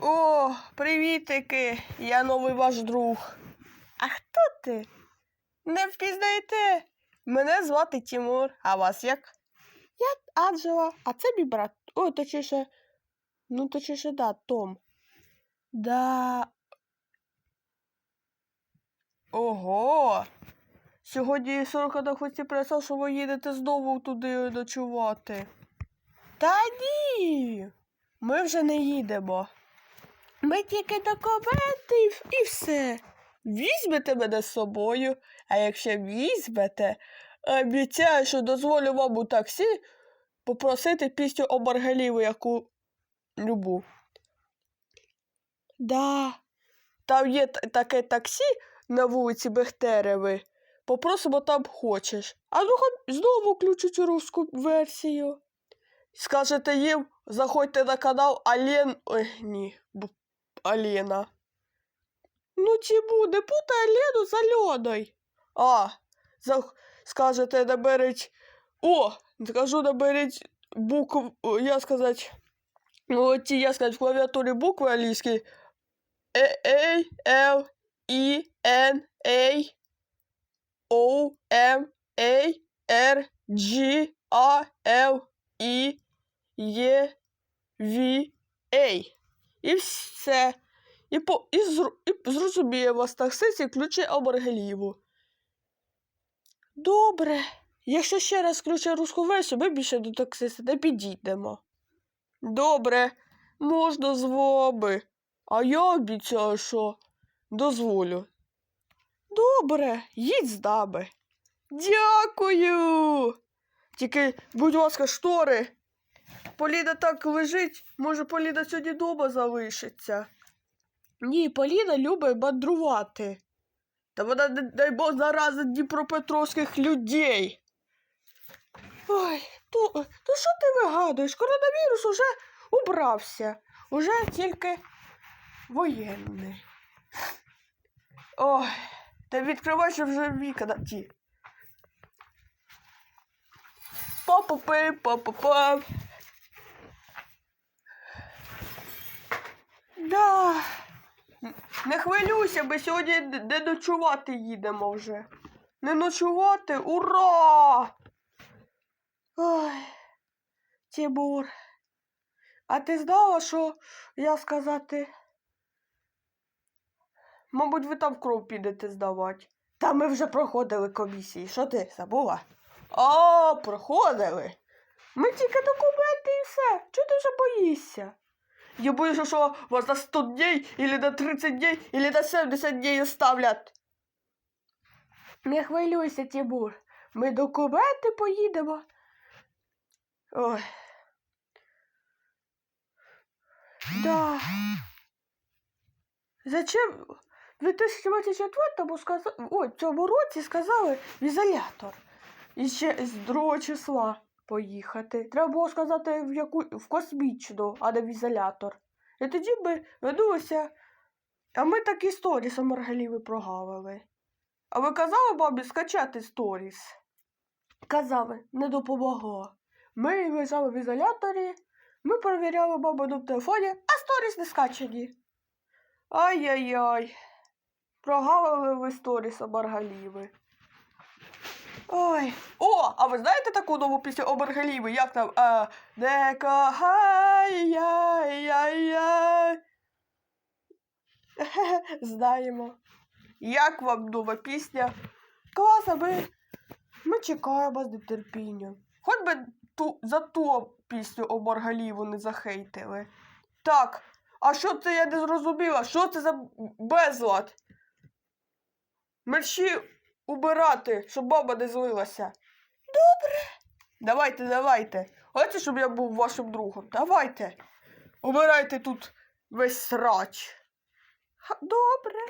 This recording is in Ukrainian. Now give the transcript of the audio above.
О, привітики! Я новий ваш друг. А хто ти? Не впізнаєте? Мене звати Тимур, а вас як? Я Анджела, а це мій брат. Ой, точніше. Ну, точніше, да, Том. Да. Ого. Сьогодні 40 на хвості присав, що ви їдете знову туди ночувати. Та ні. Ми вже не їдемо. Ми тільки документи і все. Візьмете мене з собою, а якщо візьмете, обіцяю, що дозволю вам у таксі попросити пісню о Маргаліву, яку любу. Да. Там є таке таксі на вулиці Бехтереви. Попросимо там хочеш. А ну хай знову включить русську версію. Скажете їм, заходьте на канал Ален. Ой, ні, б- Алена. Ну чи буде, путай Алену з Альоною. А, зах... скажете, наберіть. О, скажу, наберіть букв, о, я сказать, ну, ті, я сказать, в клавіатурі букви англійські. Е, Ей, Л, І, Н, Ей, О, М, Ей, Р, G, А, Л, І, Є, Ві, Ей. І все. І, по, і, зру, і зрозуміє вас таксист ключі Обергеліву. Добре. Якщо ще раз включить руску версію, ми більше до таксиста не підійдемо. Добре, можна з вами. А я обіцяю, що дозволю. Добре, їдь з нами. Дякую. Тільки, будь ласка, штори. Поліна так лежить, може, Поліна сьогодні вдома залишиться. Ні, Поліна любить мандрувати. Та вона, дай Бог, заразить дніпропетровських людей. Ой, то, то що ти вигадуєш? Коронавірус уже убрався. Уже тільки воєнний. Ой, та відкривайся вже вікна ті. Па-па-пи, па-па-па. Да. Не хвилюйся, ми сьогодні не ночувати їдемо вже. Не ночувати? Ура! Ой, Тимур. А ти знала, що я сказати? Мабуть, ви там кров підете здавати. Та ми вже проходили комісії. Що ти забула? А, проходили. Ми тільки документи і все. Чого ти вже боїшся? Я боюся, що вас на 100 дней, или на 30 дней, или на 70 дней оставлять. Не хвилюйся, Тимур. Ми документи поїдемо. Ой. Да. Зачем в 2024 сказали, ой, цьому році сказали в ізолятор. І ще з 2 числа поїхати. Треба було сказати в яку в космічну, а не в ізолятор. І тоді би ведулися. А ми такі сторіс Маргаліви прогавили. А ви казали бабі скачати сторіс? Казали, не допомогло. Ми лежали в ізоляторі, ми перевіряли бабу на телефоні, а сторіс не скачані. Ай-яй-яй. Прогавили ви сторіс у Маргаліви. Ой. О, а ви знаєте таку нову пісню о Маргаліви? Як там? А, не кохай, яй, яй, яй. Знаємо. Як вам нова пісня? Класно, ми, ми чекаємо з нетерпінням. Хоч би ту, за ту пісню о Маргаліву не захейтили. Так, а що це я не зрозуміла? Що це за безлад? Мерщі убирати, щоб баба не злилася. Добре. Давайте, давайте. Хочете, щоб я був вашим другом? Давайте. Убирайте тут весь срач. Добре.